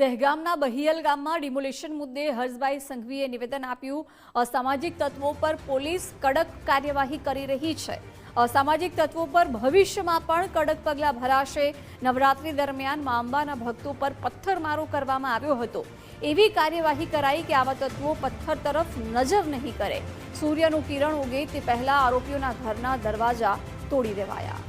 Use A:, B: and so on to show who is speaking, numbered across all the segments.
A: દહેગામના બહિયલ ગામમાં ડિમોલિશન મુદ્દે હર્ષભાઈ સંઘવીએ નિવેદન આપ્યું. અસામાજિક તત્વો પર પોલીસ કડક કાર્યવાહી કરી રહી છે. અસામાજિક તત્વો પર ભવિષ્યમાં પણ કડક પગલાં ભરાશે. નવરાત્રી દરમિયાન મા અંબાના ભક્તો પર પથ્થરમારો કરવામાં આવ્યો હતો. એવી કાર્યવાહી કરાઈ કે આવા તત્વો પથ્થર તરફ નજર નહીં કરે. સૂર્યનું કિરણ ઉગે તે પહેલાં આરોપીઓના ઘરના દરવાજા તોડી દેવાયા.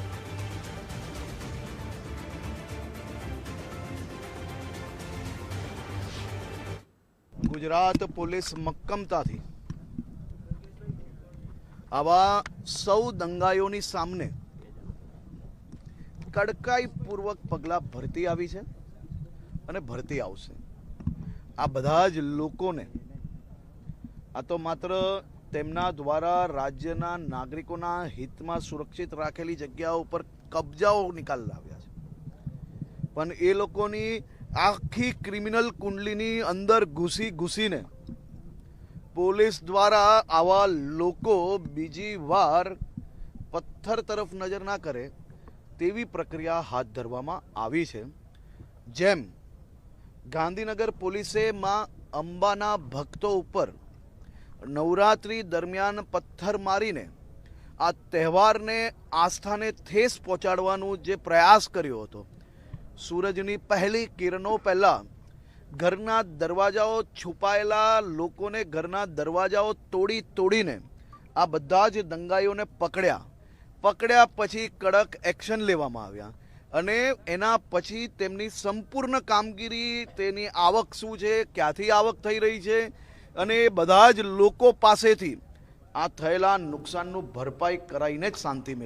B: ગુજરાત પોલીસ મક્કમતાથી આવા સૌ દંગાઈઓની સામને કડકાઈપૂર્વક પગલાં ભરતી આવી છે અને ભરતી આવશે. આ બધા જ લોકોને આ તો માત્ર તેમના દ્વારા રાજ્યના નાગરિકોના હિતમાં સુરક્ષિત રાખેલી જગ્યાઓ ઉપર કબજાઓ નિકાલ લાવ્યા છે. પણ એ લોકોની આખી ક્રિમિનલ કુંડલીની અંદર ઘૂસી ઘૂસીને પોલીસ દ્વારા આવા લોકો બીજી વાર પથ્થર તરફ નજર ના કરે તેવી પ્રક્રિયા હાથ ધરવામાં આવી છે. જેમ ગાંધીનગર પોલીસે માં અંબાના ભક્તો ઉપર નવરાત્રી દરમિયાન પથ્થર મારીને આ તહેવારને આસ્થાને ઠેસ પહોંચાડવાનું જે પ્રયાસ કર્યો હતો સૂરજની પહેલી કિરણો પહેલાં ઘરના દરવાજાઓ છુપાયેલા લોકોને ઘરના દરવાજાઓ તોડી તોડીને આ બધા જ દંગાઈઓને પકડ્યા. પકડ્યા પછી કડક એક્શન લેવામાં આવ્યા અને એના પછી તેમની સંપૂર્ણ કામગીરી, તેની આવક શું છે, ક્યાંથી આવક થઈ રહી છે અને એ બધા જ લોકો પાસેથી આ થયેલા નુકસાનનું ભરપાઈ કરાઈને જ શાંતિ મેળવવામાં